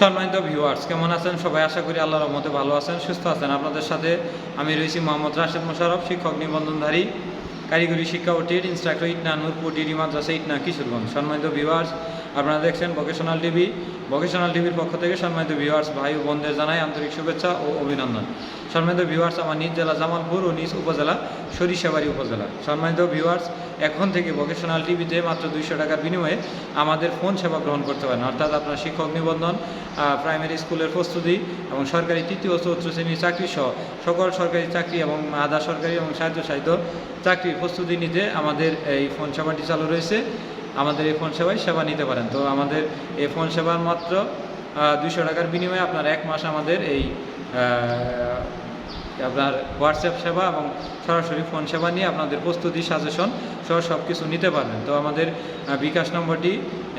সম্মানিত ভিউয়ার্স কেমন আছেন সবাই? আশা করি আল্লাহর রহমতে ভালো আছেন, সুস্থ আছেন। আপনাদের সাথে আমি রয়েছি মোহাম্মদ রাশেদ মোশারফ শিক্ষক নিবন্ধনধারী, কারিগরি শিক্ষা ও trade instructor Itna Nurpur, DD মাদ্রাসা, ইটনা কিশোরগঞ্জ। সম্মানিত ভিউয়ার্স আপনারা দেখছেন ভোকেশনাল টিভি ভোকেশনাল টিভির পক্ষ থেকে সম্মানিত ভিউয়ার্স ভাই ও বোনদের জানাই আন্তরিক শুভেচ্ছা ও অভিনন্দন। সম্মানিত ভিউয়ার্স আমার নিজ জেলা জামালপুর ও নিজ উপজেলা সরিষাবাড়ি উপজেলা। সম্মানিত ভিউয়ার্স এখন থেকে ভোকেশনাল টিভিতে মাত্র দুইশো টাকার বিনিময়ে আমাদের ফোন সেবা গ্রহণ করতে পারেন। অর্থাৎ আপনার শিক্ষক নিবন্ধন প্রাইমারি স্কুলের প্রস্তুতি এবং সরকারি তৃতীয় চতুর্থ শ্রেণির চাকরি সহ সকল সরকারি চাকরি এবং আধা সরকারি এবং সাহায্য সাহিত্য চাকরির প্রস্তুতি নিতে আমাদের এই ফোন সেবাটি চালু রয়েছে। আমাদের এই ফোন সেবায় সেবা নিতে পারেন। তো আমাদের এই ফোন সেবার মাত্র দুশো টাকার বিনিময়ে আপনার এক মাস আমাদের এই আপনার হোয়াটসঅ্যাপ সেবা এবং সরাসরি ফোন সেবা নিয়ে আপনাদের প্রস্তুতি, সাজেশন সহ সব কিছু নিতে পারবেন। তো আমাদের বিকাশ নম্বরটি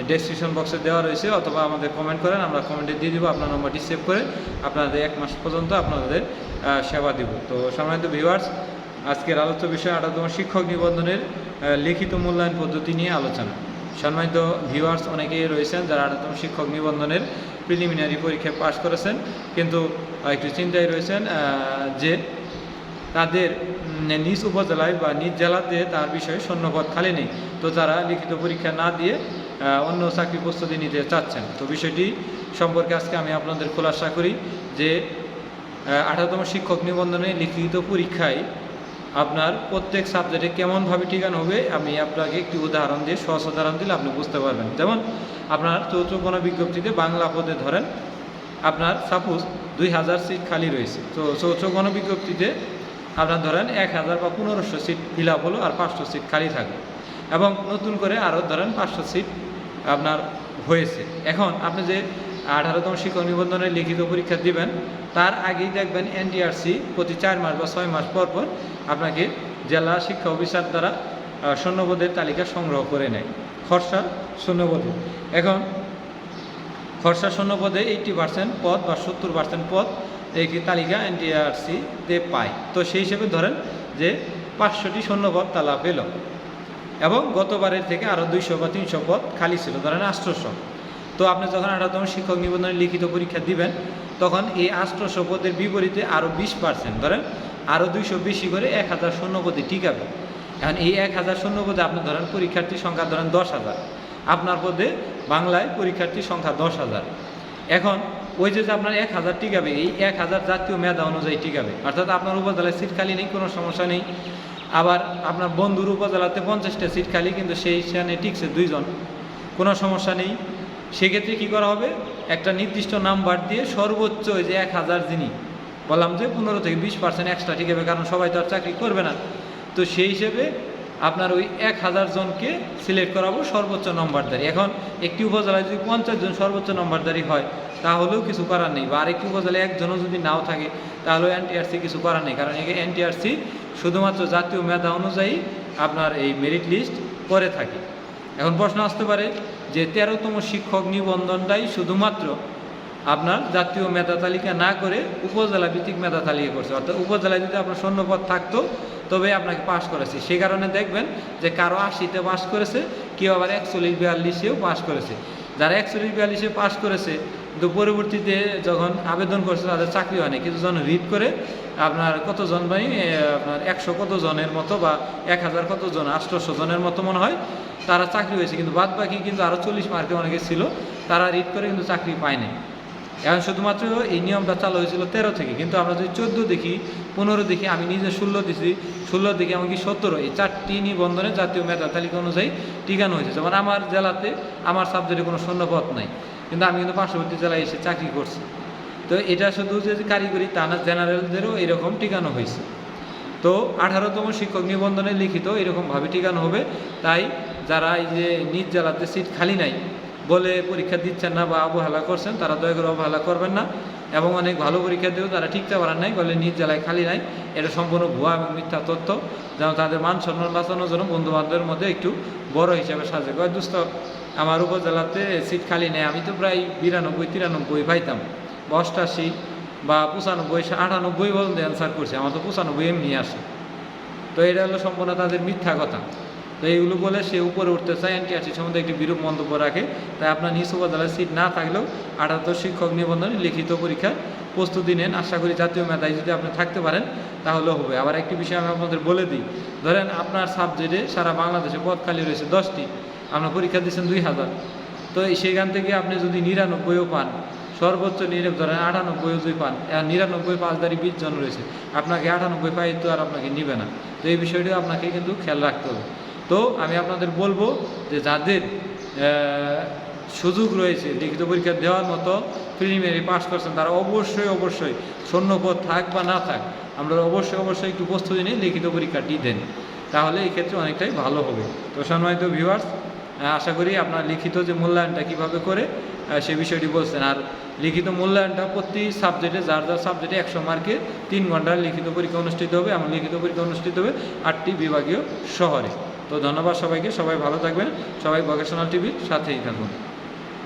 ডেসক্রিপশন বক্সে দেওয়া রয়েছে, অথবা আমাদের কমেন্ট করেন, আমরা কমেন্টে দিয়ে দিব, আপনার নম্বরটি সেভ করে আপনাদের এক মাস পর্যন্ত আপনাদের সেবা দিব। তো সম্মানিত ভিউয়ার্স আজকের আলোচ্য বিষয় আঠারোতম শিক্ষক নিবন্ধনের লিখিত মূল্যায়ন পদ্ধতি নিয়ে আলোচনা। সম্মানিত ভিউয়ার্স অনেকেই রয়েছেন যারা আঠারোতম শিক্ষক নিবন্ধনের প্রিলিমিনারি পরীক্ষায় পাশ করেছেন, কিন্তু একটু চিন্তায় রয়েছেন যে তাদের নিজ উপজেলায় বা নিজ জেলাতে তার বিষয়ে শূন্যপদ খালি নেই। তো তারা লিখিত পরীক্ষা না দিয়ে অন্য চাকরি প্রস্তুতি নিতে চাচ্ছেন। তো বিষয়টি সম্পর্কে আজকে আমি আপনাদের খোলাসা করি যে আঠারোতম শিক্ষক নিবন্ধনে লিখিত পরীক্ষায় আপনার প্রত্যেক সাবজেক্টে কেমনভাবে ঠিকানো হবে, আমি আপনাকে একটি উদাহরণ দিয়ে সহজ উদাহরণ দিলে আপনি বুঝতে পারবেন। যেমন, আপনার চৌদ্দ কোনো বিজ্ঞপ্তিতে বাংলা পদে ধরেন, আপনার সাপোজ দুই হাজার সিট খালি রয়েছে, তো চৌদ্দ কোনো বিজ্ঞপ্তিতে আপনার ধরেন এক হাজার বা পনেরোশো সিট ফিল আপ হলো আর পাঁচশো সিট খালি থাকবে এবং নতুন করে আরও ধরেন পাঁচশো সিট আপনার হয়েছে। এখন আপনি যে আঠারোতম শিক্ষক নিবন্ধনের লিখিত পরীক্ষা দিবেন। তার আগেই দেখবেন এনটিআরসি প্রতি চার মাস বা ছয় মাস পর পর আপনাকে জেলা শিক্ষা অফিসার দ্বারা শূন্যপদের তালিকা সংগ্রহ করে নেয়। খরসা শূন্যপদে এখন খরচা শূন্যপদে এইটি পার্সেন্ট পদ বা সত্তর পার্সেন্ট পদ এই তালিকা এনটিআরসিতে পায়। তো সেই হিসেবে ধরেন যে পাঁচশোটি শূন্যপদ তালা পেল। এবং গতবারের থেকে আরও দুইশো বা তিনশো পদ খালি ছিল। ধরেন আষ্টশো। তো আপনি যখন আঠারোতম শিক্ষক নিবন্ধনের লিখিত পরীক্ষা দিবেন, তখন এই আষ্টশো পদের বিপরীতে আরও বিশ পার্সেন্ট ধরেন আরও দুইশো বেশি করে এক হাজার শূন্য পদে টিকাবে। এখন এই এক হাজার শূন্য পদে আপনি ধরেন পরীক্ষার্থীর সংখ্যা ধরেন দশ হাজার, আপনার পদে বাংলায় পরীক্ষার্থীর সংখ্যা দশ হাজার। এখন ওই যে যে আপনার এক হাজার টিকাবে, এই এক হাজার জাতীয় মেধা অনুযায়ী টিকাবে, অর্থাৎ আপনার উপজেলায় সিট খালি নেই, কোনো সমস্যা নেই। আবার আপনার বন্ধুর উপজেলাতে পঞ্চাশটা সিট খালি, কিন্তু সেই সেখানে টিকছে দুইজন, কোনো সমস্যা নেই। সেক্ষেত্রে কী করা হবে? একটা নির্দিষ্ট নাম্বার দিয়ে সর্বোচ্চ ওই যে এক হাজার যিনি, বললাম যে পনেরো থেকে বিশ পার্সেন্ট এক্সট্রা টিকাবে কারণ সবাই তো আর চাকরি করবে না। তো সেই হিসেবে আপনার ওই এক হাজার জনকে সিলেক্ট করাবো, সর্বোচ্চ নম্বরদারি এখন একটি উপজেলায় যদি পঞ্চাশ জন সর্বোচ্চ নম্বরদারি হয়, তাহলেও কিছু করার নেই। বা আরেকটি উপজেলায় একজনও যদি নাও থাকে, তাহলেও এনটিআরসি কিছু করার নেই। কারণ এনটিআরসি শুধুমাত্র জাতীয় মেধা অনুযায়ী আপনার এই মেরিট লিস্ট করে থাকে। এখন প্রশ্ন আসতে পারে যে তেরোতম শিক্ষক নিবন্ধনটাই শুধুমাত্র আপনার জাতীয় মেধা তালিকা না করে উপজেলা ভিত্তিক মেধা তালিকা করছে। অর্থাৎ উপজেলায় যদি আপনার শূন্যপদ থাকতো, তবে আপনাকে পাশ করেছে। সে কারণে দেখবেন যে কারও আশিতে পাশ করেছে, কেউ আবার একচল্লিশ, বিয়াল্লিশেও পাশ করেছে। যারা একচল্লিশ, বিয়াল্লিশে পাশ করেছে কিন্তু পরবর্তীতে যখন আবেদন করছে তাদের চাকরি হয়নি। কিছু জন রিড করে আপনার কতজন ভাই আপনার একশো কত জনের মতো বা এক হাজার কত জন আষ্টশো জনের মতো মনে হয়, তারা চাকরি হয়েছে। কিন্তু বাদ বাকি কিন্তু আরও চল্লিশ মার্কে অনেকে ছিল, তারা রিড করে কিন্তু চাকরি পায়নি। এখন শুধুমাত্র এই নিয়মটা চালু হয়েছিল তেরো থেকে। কিন্তু আমরা যদি চোদ্দ দেখি, পনেরো দেখি, আমি নিজে ষোলো দিছি, ষোলো দেখি এমনকি সতেরো, এই চারটি নিবন্ধনে জাতীয় মেধা তালিকা অনুযায়ী টিকানো হয়েছে। যেমন আমার জেলাতে আমার সাবজেক্টে কোনো শূন্যপথ নাই। কিন্তু আমি কিন্তু পার্শ্ববর্তী জেলায় এসে চাকরি করছি। তো এটা শুধু যে কারিগরি তা না, জেনারেলদেরও এরকম টিকানো হয়েছে। তো আঠারোতম শিক্ষক নিবন্ধনে লিখিত এরকমভাবে টিকানো হবে। তাই যারা এই যে নিজ জেলাতে সিট খালি নাই বলে পরীক্ষা দিচ্ছেন না বা অবহেলা করছেন, তারা দয়া করে অবহেলা করবেন না। এবং অনেক ভালো পরীক্ষা দিয়েও তারা টিকতে পারেন নাই বলে নিজ জেলায় খালি নাই। এটা সম্পূর্ণ ভুয়া এবং মিথ্যা তথ্য। যেন তাদের মান সম্মান বাঁচানোর জন্য বন্ধু বান্ধবের মধ্যে একটু বড় হিসাবে সাজে কয় দুস্থ আমার উপজেলাতে সিট খালি নেই। আমি তো প্রায় বিরানব্বই, তিরানব্বই পাইতাম। অষ্টাশি বা পঁচানব্বই আটানব্বই পর্যন্ত অ্যান্সার করছে। আমার তো পঁচানব্বই এমনি আসে। তো এটা হলো সম্পূর্ণ তাদের মিথ্যা কথা। তো এইগুলো বলে সে উপরে উঠতে চায়, এনটিআরসি সম্বন্ধে একটি বিরূপ মন্তব্য রাখে। তাই আপনার নিজ উপজেলার সিট না থাকলেও আটাত্তর শিক্ষক নিবন্ধনে লিখিত পরীক্ষার প্রস্তুতি নেন। আশা করি জাতীয় মেধায় যদি আপনি থাকতে পারেন, তাহলে হবে। আবার একটি বিষয় আমি আপনাদের বলে দিই। ধরেন আপনার সাবজেক্টে সারা বাংলাদেশে পদ খালি রয়েছে দশটি। আপনার পরীক্ষা দিচ্ছেন দুই হাজার। তো সেখান থেকে আপনি যদি নিরানব্বইও পান, সর্বোচ্চ নিরে ধরেন আটানব্বইও যদি পান নিরানব্বই পাঁচদারি বিশ জন রয়েছে, আপনাকে আটানব্বই পাই তো আর আপনাকে নিবে না। তো এই বিষয়টিও আপনাকে কিন্তু খেয়াল রাখতে হবে। তো আমি আপনাদের বলব যে যাদের সুযোগ রয়েছে লিখিত পরীক্ষা দেওয়ার মতো প্রিলিমিনারি পাস করছেন, তারা অবশ্যই অবশ্যই শূন্যপদ থাক বা না থাক, আমরা অবশ্যই অবশ্যই একটু প্রস্তুতি নিয়ে লিখিত পরীক্ষাটি দেন। তাহলে এই ক্ষেত্রে অনেকটাই ভালো হবে। তো সম্মানিত ভিউয়ার্স আশা করি আপনার লিখিত যে মূল্যায়নটা কীভাবে করে সে বিষয়টি বলছেন। আর লিখিত মূল্যায়নটা প্রতি সাবজেক্টে যার যার সাবজেক্টে একশো মার্কে তিন ঘণ্টার লিখিত পরীক্ষা অনুষ্ঠিত হবে এবং লিখিত পরীক্ষা অনুষ্ঠিত হবে আটটি বিভাগীয় শহরে। তো ধন্যবাদ সবাইকে, সবাই ভালো থাকবেন, সবাই ভোকেশনাল টিভির সাথেই থাকুন।